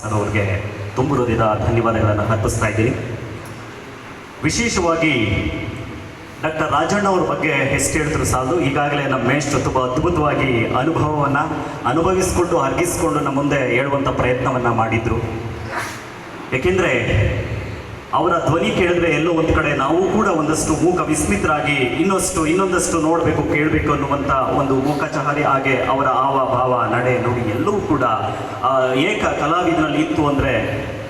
Sir ಅವ್ರಿಗೆ ತುಂಬ ಹೃದಯದ ಧನ್ಯವಾದಗಳನ್ನು ಅರ್ಪಿಸ್ತಾ ಇದ್ದೀನಿ. ವಿಶೇಷವಾಗಿ ಡಾಕ್ಟರ್ ರಾಜಣ್ಣ ಅವ್ರ ಬಗ್ಗೆ ಎಷ್ಟು ಹೇಳಿದ್ರು ಸಾಲದು. ಈಗಾಗಲೇ ನಮ್ಮ ಮೇಷ್ಟ್ರು ತುಂಬ ಅದ್ಭುತವಾಗಿ ಅನುಭವವನ್ನು ಅನುಭವಿಸಿಕೊಂಡು, ಅರ್ಗಿಸ್ಕೊಂಡು ನಮ್ಮ ಮುಂದೆ ಹೇಳುವಂಥ ಪ್ರಯತ್ನವನ್ನು ಮಾಡಿದರು. ಏಕೆಂದರೆ ಅವರ ಧ್ವನಿ ಕೇಳಿದ್ರೆ ಎಲ್ಲೋ ಒಂದು ಕಡೆ ನಾವು ಕೂಡ ಒಂದಷ್ಟು ಮೂಕ ವಿಸ್ಮಿತರಾಗಿ ಇನ್ನಷ್ಟು, ಇನ್ನೊಂದಷ್ಟು ನೋಡಬೇಕು, ಕೇಳಬೇಕು ಅನ್ನುವಂಥ ಒಂದು ಮೂಕಚಹಾರಿ ಹಾಗೆ ಅವರ ಆವ ಭಾವ ನಡೆ ನುಡಿ ಎಲ್ಲವೂ ಕೂಡ ಏಕ ಕಲಾವಿದನಲ್ಲಿ ಇತ್ತು ಅಂದರೆ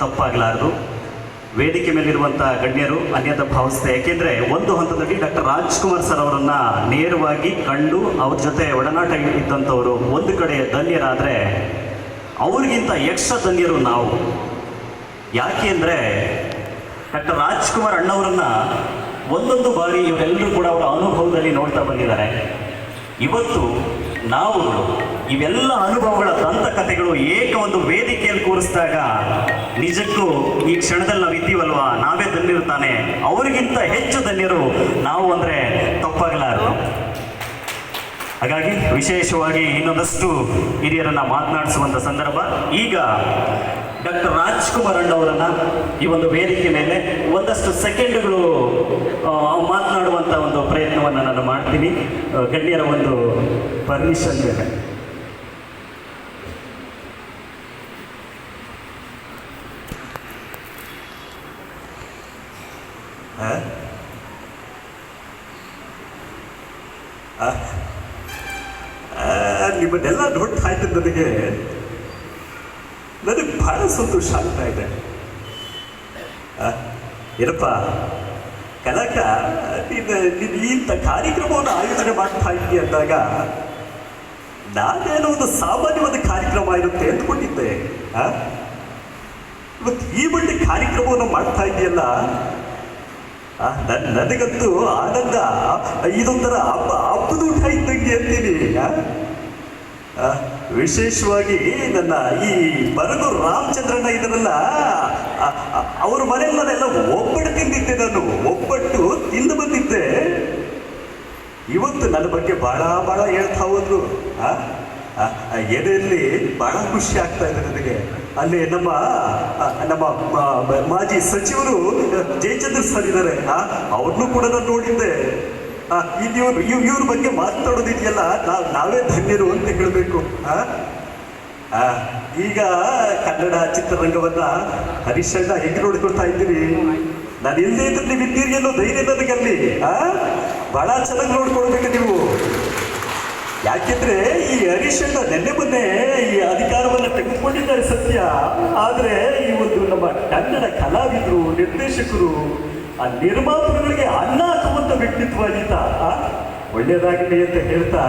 ತಪ್ಪಾಗಲಾರದು. ವೇದಿಕೆ ಮೇಲಿರುವಂಥ ಗಣ್ಯರು, ಅನ್ಯದ ಭಾವಿಸ್ತೆ ಏಕೆಂದರೆ ಒಂದು ಹಂತದಲ್ಲಿ ಡಾಕ್ಟರ್ ರಾಜ್ಕುಮಾರ್ ಸರ್ ಅವರನ್ನು ನೇರವಾಗಿ ಕಂಡು ಅವ್ರ ಜೊತೆ ಒಡನಾಟ ಇದ್ದಂಥವರು ಒಂದು ಕಡೆ ಧನ್ಯರಾದರೆ ಅವ್ರಿಗಿಂತ ಯಕ್ಷ ಧನ್ಯರು ನಾವು. ಯಾಕೆ ಅಂದರೆ ರಾಜ್ಕುಮಾರ್ ಅಣ್ಣವರನ್ನ ಒಂದೊಂದು ಬಾರಿ ಇವರೆಲ್ಲರೂ ಕೂಡ ಅವರ ಅನುಭವದಲ್ಲಿ ನೋಡ್ತಾ ಬಂದಿದ್ದಾರೆ. ಇವತ್ತು ನಾವು ಇವೆಲ್ಲ ಅನುಭವಗಳ ದಂತಕಥೆಗಳು ಏಕ ಒಂದು ವೇದಿಕೆಯಲ್ಲಿ ಕೂರಿಸಿದಾಗ ನಿಜಕ್ಕೂ ಈ ಕ್ಷಣದಲ್ಲಿ ನಾವು ಇದ್ದೀವಲ್ವಾ? ನಾವೇ ಧನ್ಯರು ಅವರಿಗಿಂತ ಹೆಚ್ಚು ಧನ್ಯರು ನಾವು ಅಂದರೆ ತಪ್ಪಾಗಲಾರದು. ಹಾಗಾಗಿ ವಿಶೇಷವಾಗಿ ಇನ್ನೊಂದಷ್ಟು ಹಿರಿಯರನ್ನ ಮಾತನಾಡಿಸುವಂಥ ಸಂದರ್ಭ. ಈಗ ರಾಜ್ಕುಮಾರ್ ಅಣ್ಣವರನ್ನ ಈ ಒಂದು ವೇದಿಕೆ ಮೇಲೆ ಒಂದಷ್ಟು ಸೆಕೆಂಡ್ಗಳು ಮಾತನಾಡುವಂತ ಒಂದು ಪ್ರಯತ್ನವನ್ನು ನಾನು ಮಾಡ್ತೀನಿ. ಗಣ್ಯರ ಒಂದು ಪರ್ಮಿಷನ್ ಮೇಲೆ. ನಿಮ್ಮನ್ನೆಲ್ಲ ನೋಡ್ತಾ ಇದ್ದ ನನಗೆ ನನಗೆ ಬಹಳ ಸಂತೋಷ ಆಗ್ತಾ ಇದೆ. ಏನಪ್ಪ? ಕಲಾಕ ನೀನು ನೀನು ಇಂಥ ಕಾರ್ಯಕ್ರಮವನ್ನು ಆಯೋಜನೆ ಮಾಡ್ತಾ ಇದ್ದೀನಿ ಅಂದಾಗ ನಾನೇನೋ ಒಂದು ಸಾಮಾನ್ಯವಾದ ಕಾರ್ಯಕ್ರಮ ಇರುತ್ತೆ ಅಂದ್ಕೊಂಡಿದ್ದೆ? ಇವತ್ತು ಈ ಒಳ್ಳೆ ಕಾರ್ಯಕ್ರಮವನ್ನು ಮಾಡ್ತಾ ಇದೆಯಲ್ಲ ಆ, ನನ್- ನನಗಂತೂ ಆನಂದ ಇದೊಂಥರ ಹಬ್ಬ ಹಬ್ಬದ ಊಟ ಇದ್ದಂಗೆ ಅಂತೀನಿ. ವಿಶೇಷವಾಗಿ ನನ್ನ ಈ ಬರಗು ರಾಮಚಂದ್ರಣ್ಣ ಇದರಲ್ಲ ಅವ್ರ ಮನೆಯಲ್ಲಿ ನಾನೆಲ್ಲ ಒಬ್ಬಟ್ಟು ತಿಂದಿದ್ದೆ ನಾನು, ಒಬ್ಬಟ್ಟು ತಿಂದು ಬಂದಿದ್ದೆ. ಇವತ್ತು ನನ್ನ ಬಗ್ಗೆ ಬಹಳ ಬಹಳ ಹೇಳ್ತಾ ಹೋದ್ರು. ಎದೆಯಲ್ಲಿ ಬಹಳ ಖುಷಿ ಆಗ್ತಾ ಇದೆ ನನಗೆ. ಅಲ್ಲಿ ನಮ್ಮ ನಮ್ಮ ಮಾಜಿ ಸಚಿವರು ಜಯಚಂದ್ರ ಸರ್ ಇದ್ದಾರೆ. ಅವ್ರನ್ನೂ ಕೂಡ ನಾನು ನೋಡಿದ್ದೆ. ಇವ್ರು ಇವ್ ಇವ್ರ ಬಗ್ಗೆ ಮಾತಾಡೋದಿದೆಯಲ್ಲ, ನಾವು ನಾವೇ ಧನ್ಯರು ಅಂತ ಹೇಳಬೇಕು. ಈಗ ಕನ್ನಡ ಚಿತ್ರರಂಗವನ್ನ ಹರೀಶಣ್ಣ ಹೆಂಗೆ ನೋಡ್ಕೊಳ್ತಾ ಇದ್ದೀರಿ? ನಾನು ಎಲ್ಲೇ ಇದ್ರೆ ನೀವು ಇದ್ದೀರಿ ಅನ್ನೋ ಧೈರ್ಯ ನನಗಲ್ಲಿ ಬಹಳ ಚೆನ್ನಾಗಿ ನೋಡ್ಕೊಳ್ಬೇಕು ನೀವು. ಯಾಕೆಂದ್ರೆ ಈ ಹರೀಶಣ್ಣ ನೆನ್ನೆ ಮೊನ್ನೆ ಈ ಅಧಿಕಾರವನ್ನು ತೆಗೆದುಕೊಂಡಿದ್ದಾರೆ ಸತ್ಯ. ಆದ್ರೆ ಈ ಒಂದು ನಮ್ಮ ಕನ್ನಡ ಕಲಾವಿದರು, ನಿರ್ದೇಶಕರು ಆ ನಿರ್ಮಾಪಕಗಳಿಗೆ ಅನ್ನ ಹಾಕುವಂತ ವ್ಯಕ್ತಿತ್ವ ಆ? ಒಳ್ಳೆಯದಾಗಲಿ ಅಂತ ಹೇಳ್ತಾ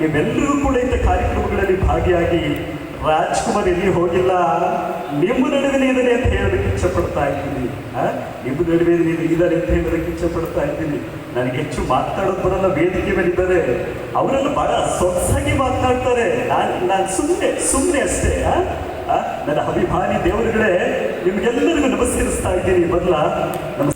ನೀವೆಲ್ಲರೂ ಕೂಡ ಇಂಥ ಕಾರ್ಯಕ್ರಮಗಳಲ್ಲಿ ಭಾಗಿಯಾಗಿ ರಾಜ್ಕುಮಾರ್ ಎಲ್ಲಿ ಹೋಗಿಲ್ಲ, ನಿಮ್ಮ ನಡುವೆ ಇದ್ದಾರೆ ಅಂತ ಹೇಳೋದಕ್ಕೆ ಇಚ್ಛೆ ಪಡ್ತಾ ಇದ್ದೀನಿ? ನಿಮ್ಮ ನಡುವೆ ಇದ್ದಾರೆ ಅಂತ ಹೇಳೋದಕ್ಕೆ ಇಚ್ಛೆ ಪಡ್ತಾ ಇದ್ದೀನಿ ನನಗೆ ಹೆಚ್ಚು ಮಾತಾಡೋದು ಬರಲ್ಲ, ವೇದಿಕೆ ಮೇಲೆ ಇದ್ದಾರೆ ಅವರೆಲ್ಲ ಬಹಳ ಸೊಗಸಾಗಿ ಮಾತನಾಡ್ತಾರೆ ನಾನು ನಾನು ಸುಮ್ಮನೆ ಸುಮ್ಮನೆ ಅಷ್ಟೇ? ನನ್ನ ಅಭಿಮಾನಿ ದೇವರುಗಳೇ, ನಿಮ್ಗೆಲ್ಲರಿಗೂ ನಮಸ್ಕರಿಸ್ತಾ ಇದ್ದೀನಿ ಬದಲ ನಮಸ್ಕಾರ